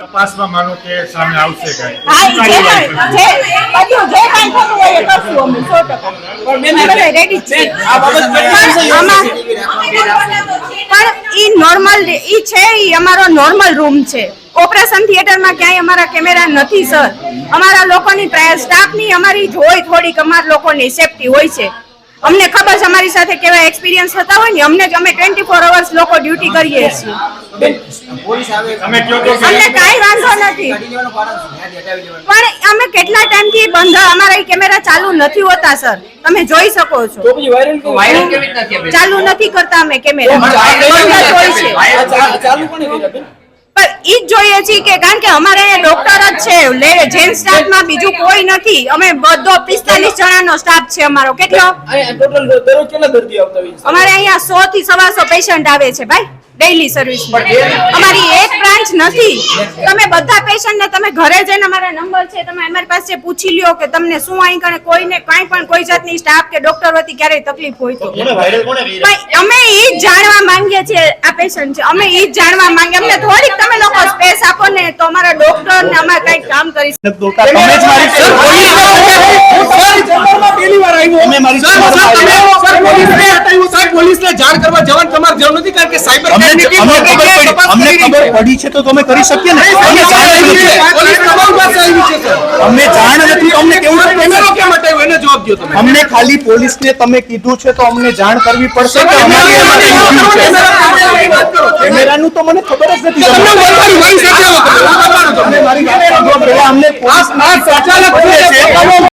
તપાસમાં માનો કે સામે આવશે કાંઈ. હા જે કાંઈ- જે બધું જે કાંઈ થતું હોય એ કરશું અમે સો ટકા. અમે બધા ready જ છીએ. આ બાબત પણ આમાં પણ ઈ નોર્મલ ઈ છે ઈ અમારો નોર્મલ રૂમ છે. ઓપરેશન થિયેટરમાં ક્યાંય અમારા કેમેરા નથી સર અમારા લોકોની સ્ટાફની અમારી જ હોય થોડીક અમારા લોકોની સેફટી હોય છે. અમને ખબર છે અમારી સાથે કેવા એક્સપિરિયન્સ થતા હોય ને અમને જ અમે ટ્વેન્ટી ફોર અવર્સ લોકો ડ્યુટી કરીએ છીએ. અમને કાંઈ વાંધો નથી. પણ અમે કેટલા ટાઈમથી બંધ અમારા કેમેરા ચાલુ નથી હોતા સર તમે જોઈ શકો છો? ચાલુ નથી કરતા અમે કેમેરા બંધ હોય છે. પણ ઈ જ જોઈએ છીએ કે કારણ કે અમારે ડોક્ટર જ છે. જેન સ્ટાફમાં બીજું કોઈ નથી. અમે બધો પિસ્તાલીસ જણાનો સ્ટાફ છે અમારો. કેટલો? અમારે અહીંયા સો થી સવાસો પેશન્ટ આવે છે ભાઈ. ડેઈલી સર્વિસ અમારી નથી. તમે બધા પેશન્ટ ને તમે ઘરે જઈને અમારા નંબર છે તમે અમારી પાસે પૂછી લ્યો કે તમને શું અહીં કણે કોઈને કાંઈ પણ કોઈ જાતની સ્ટાફ કે ડોક્ટર વતી ક્યારેય તકલીફ હોય તો. અમે એ જ જાણવા માંગીએ છીએ આ પેશન્ટ છે. અમે એ જ જાણવા માંગીએ. અમને થોડીક તમે લોકો સ્પેસ આપો ને તો અમારા ડોક્ટર ને અમારે કંઈક કામ કરી તમે મારી મારી પોલીસને જાણ કરવા જવાન તમારે જરૂર નથી કારણ કે સાયબર અમને ખબર પડી છે. તો તમે કરી શકીએ ને? અમને જાણ નથી. પોલીસ તમારી પાસે આવી છે. અમને જાણ નથી અમને કેવું કેમેરો કેમ હટાવ્યો? એને જવાબ દો તમે. અમને ખાલી પોલીસને તમે કીધું છે તો અમને જાણ કરવી પડશે કે અમારી કેમેરાનું તો મને ખબર જ નથી તમને બોલવાનું મારી સાથે આવો. તમે. મારી સાંભળો પહેલા. અમને પોલીસ આ સંચાલક છે.